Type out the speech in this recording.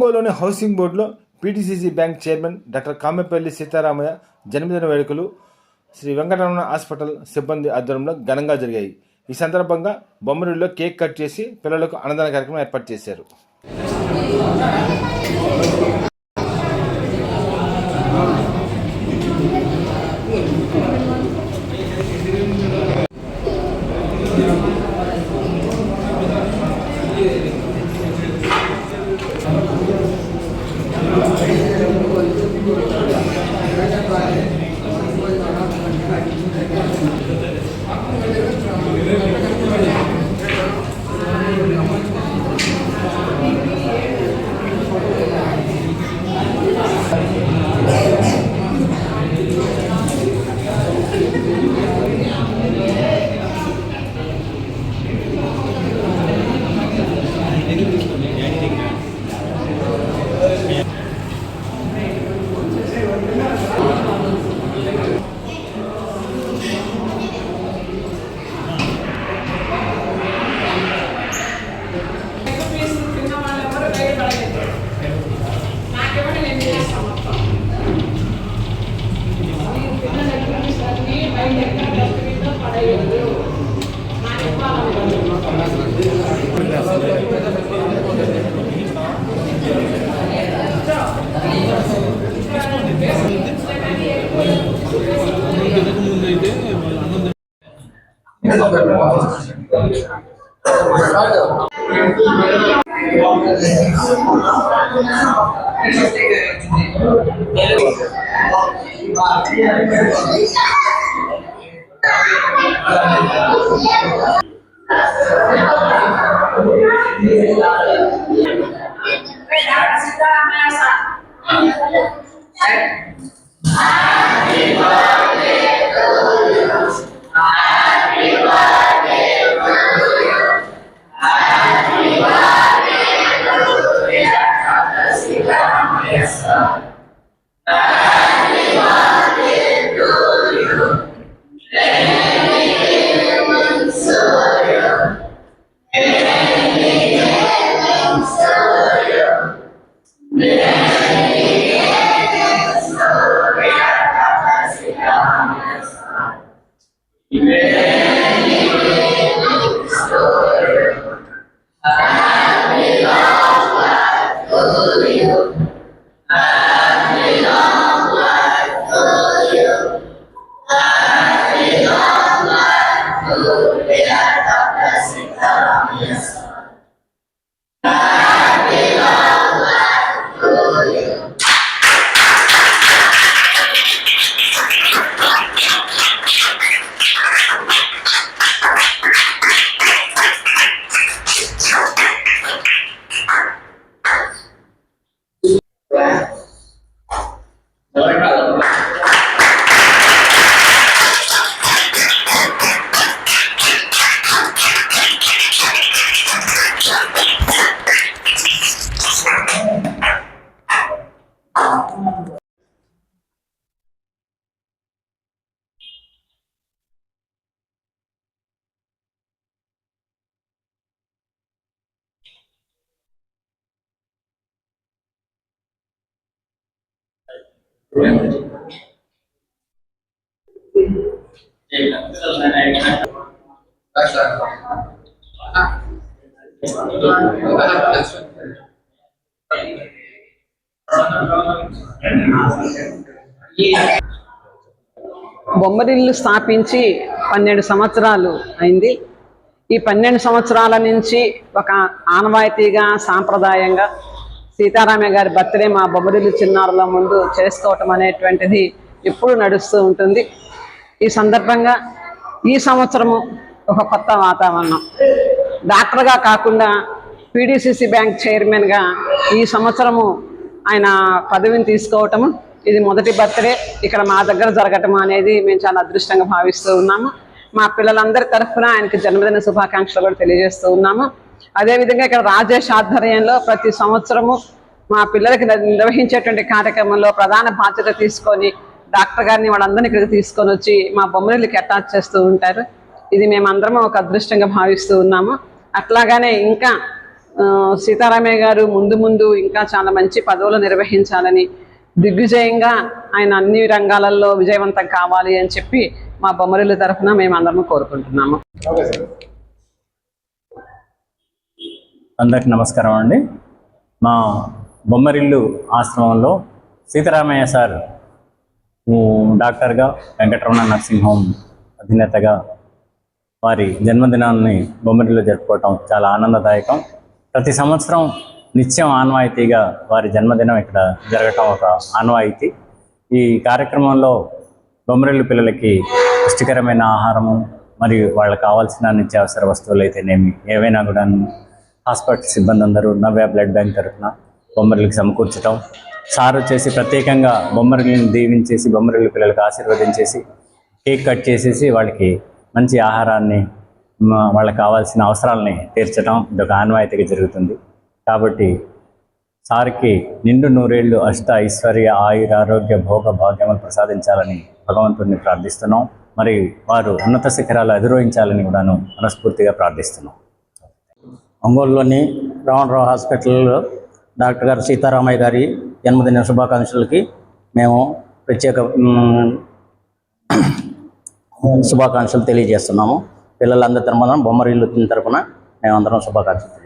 ఒంగోలులోని హౌసింగ్ బోర్డులో PTCC bank chairman doctor Kamepalli Sitaramayya జన్మదిన వేడుకలు శ్రీ వెంకటరమణ హాస్పిటల్ సిబ్బంది ఆధ్వర్యంలో ఘనంగా జరిగాయి. ఈ సందర్భంగా బొమ్మరిలో కేక్ కట్ చేసి పిల్లలకు అన్నదాన కార్యక్రమం ఏర్పాటు చేశారు. సిద్ధరామయ్య సార్ బొమ్మరిల్లు స్థాపించి పన్నెండు సంవత్సరాలు అయింది. ఈ పన్నెండు సంవత్సరాల నుంచి ఒక ఆనవాయితీగా సాంప్రదాయంగా సీతారామయ్య గారి బర్త్డే మా బొమ్మరిల్లు చిన్నారుల ముందు చేసుకోవటం అనేటువంటిది ఎప్పుడు నడుస్తూ ఉంటుంది. ఈ సందర్భంగా ఈ సంవత్సరము ఒక కొత్త వాతావరణం. డాక్టర్గా కాకుండా పీడిసిసి బ్యాంక్ చైర్మన్గా ఈ సంవత్సరము ఆయన పదవిని తీసుకోవటము ఇది మొదటి బర్త్డే. ఇక్కడ మా దగ్గర జరగటం అనేది మేము చాలా అదృష్టంగా భావిస్తూ ఉన్నాము. మా పిల్లలందరి తరఫున ఆయనకి జన్మదిన శుభాకాంక్షలు కూడా తెలియజేస్తూ ఉన్నాము. అదేవిధంగా ఇక్కడ రాజేష్ ఆధ్వర్యంలో ప్రతి సంవత్సరము మా పిల్లలకి నిర్వహించేటువంటి కార్యక్రమంలో ప్రధాన బాధ్యత తీసుకొని డాక్టర్ గారిని వాళ్ళందరినీ ఇక్కడికి తీసుకొని వచ్చి మా బొమ్మలకి అటాచ్ చేస్తూ ఉంటారు. ఇది మేమందరం ఒక అదృష్టంగా భావిస్తూ ఉన్నాము. అట్లాగానే ఇంకా సీతారామయ్య గారు ముందు ముందు ఇంకా చాలా మంచి పదవులు నిర్వహించాలని దిగ్విజయంగా ఆయన అన్ని రంగాలలో విజయవంతం కావాలి అని చెప్పి మా బొమ్మరిల్లు తరఫున మేము అందరం కోరుకుంటున్నాము అందరికి నమస్కారం అండి. మా బొమ్మరిల్లు ఆశ్రమంలో సీతారామయ్య సార్ డాక్టర్గా వెంకటరమణ నర్సింగ్ హోమ్ అధినేతగా వారి జన్మదినాన్ని బొమ్మరిల్లు జరుపుకోవటం చాలా ఆనందదాయకం. ప్రతి సంవత్సరం నిత్యం ఆనవాయితీగా వారి జన్మదినం ఇక్కడ జరగటం ఒక ఆన్వాయితీ. ఈ కార్యక్రమంలో బొమ్మరిల్లు పిల్లలకి పుష్టికరమైన ఆహారము మరియు వాళ్ళకి కావాల్సిన నిత్యావసర వస్తువులు అయితేనేమి ఏవైనా కూడా హాస్పిటల్ సిబ్బంది అందరూ నవ్య బ్లడ్ బ్యాంక్ తరఫున బొమ్మరులకు సమకూర్చడం సార్ వచ్చేసి ప్రత్యేకంగా బొమ్మరులను దీవించేసి బొమ్మరుల పిల్లలకు ఆశీర్వదించేసి కేక్ కట్ చేసేసి వాళ్ళకి మంచి ఆహారాన్ని వాళ్ళకి కావాల్సిన అవసరాలని తీర్చడం ఇదొక ఆన్వాయితీగా జరుగుతుంది. కాబట్టి సార్కి నిండు నూరేళ్ళు అష్ట ఐశ్వర్య ఆయుర ఆరోగ్య భోగ భాగ్యములు ప్రసాదించాలని భగవంతుడిని ప్రార్థిస్తున్నాం. మరియు వారు ఉన్నత శిఖరాలు అధిరోహించాలని కూడాను మనస్ఫూర్తిగా ప్రార్థిస్తున్నాం. ఒంగోలులోని రావణరావు హాస్పిటల్లో డాక్టర్ గారు సీతారామయ్య గారి జన్మదిన శుభాకాంక్షలకి మేము ప్రత్యేక శుభాకాంక్షలు తెలియజేస్తున్నాము. పిల్లలందరి తరఫున బొమ్మరిల్లు తరఫున మేమందరం శుభాకాంక్షలు